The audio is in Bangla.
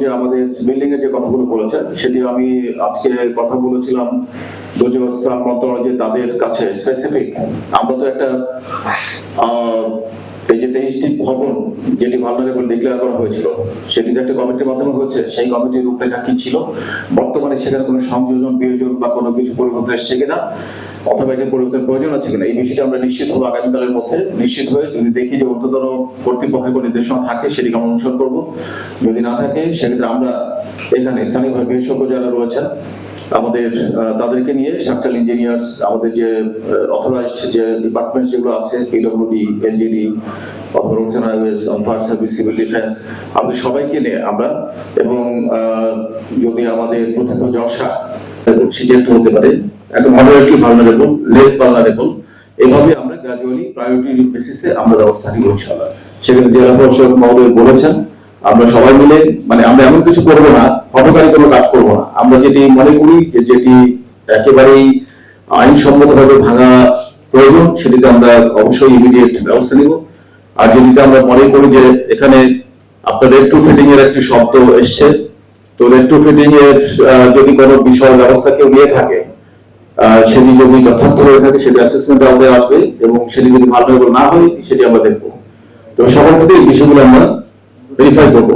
যে আমাদের বিল্ডিং এর যে কথাগুলো বলেছেন সেটি আমি আজকে কথা বলেছিলাম দুর্যোগ মন্ত্রণালয় যে তাদের কাছে স্পেসিফিক আমরা তো একটা তেইশটি ভবন যেটি ভালনারেবল ডিক্লেয়ার করা হয়েছিল সেটি একটা কমিটির মাধ্যমে হয়েছে। সেই কমিটির রূপরেখা কি ছিল? বর্তমানে সেখানে কোনো সংযোজন, বিয়োজন বা কোনো কিছু পরিবর্তন এসছে কিনা? অথবা এখানে পরিবর্তনের প্রয়োজন আছে কিনা? এই বিষয়টা আমরা নিশ্চিত হব আগামীকালের মধ্যে। নিশ্চিত হয়ে যদি দেখি যে ঊর্ধ্বতন কর্তৃপক্ষের কোনো নির্দেশনা থাকে, সেটিকে আমরা অনুসরণ করব। যদি না থাকে, সেক্ষেত্রে আমরা এখানে স্থানীয়ভাবে বিশেষজ্ঞ যারা রয়েছেন আমাদের তাদেরকে নিয়ে স্ট্রাকচারাল ইঞ্জিনিয়ার্স আমাদের যে অথরাইজড যে ডিপার্টমেন্ট যেগুলো আছে পিডব্লিউডি ডিফেন্স আমাদের সবাইকে নিয়ে আমরা, এবং যদি আমাদের প্রথিত হতে পারে একটা মডারেটলি ভালনারেবল লেস ভালনারেবল এভাবে আমরা গ্রাজুয়ালি প্রায়োরিটি বেসিসে আমরা ব্যবস্থা নিব ইনশাআল্লাহ। সেখানে জেলা প্রশাসক মহোদয় বলেছেন, আমরা সবাই মিলে মানে আমরা এমন কিছু করব না হটকারী কোনো কাজ না আমরা যেটি মনে করি যেটি একেবারেই আইনসম্মত ভাবে ভাঙা প্রয়োজন, সেটিতে আমরা অবশ্যই ইমিডিয়েট ব্যবস্থা নিব। আর যেটিতে আমরা মনে করি যে এখানে আপনার রেড টু ফিটিং এর একটি শব্দ এসছে, তো রেড টু ফিটিং এর যদি কোনো বিষয় ব্যবস্থা কেউ নিয়ে থাকে সেটি যদি যথার্থ হয়ে থাকে, সেটি অ্যাসেসমেন্ট আমাদের আসবে এবং সেটি যদি ভালো না হয়, সেটি আমরা দেখব। তো সবার ক্ষেত্রে এই বিষয়গুলো আমরা ভেরিফাই করব।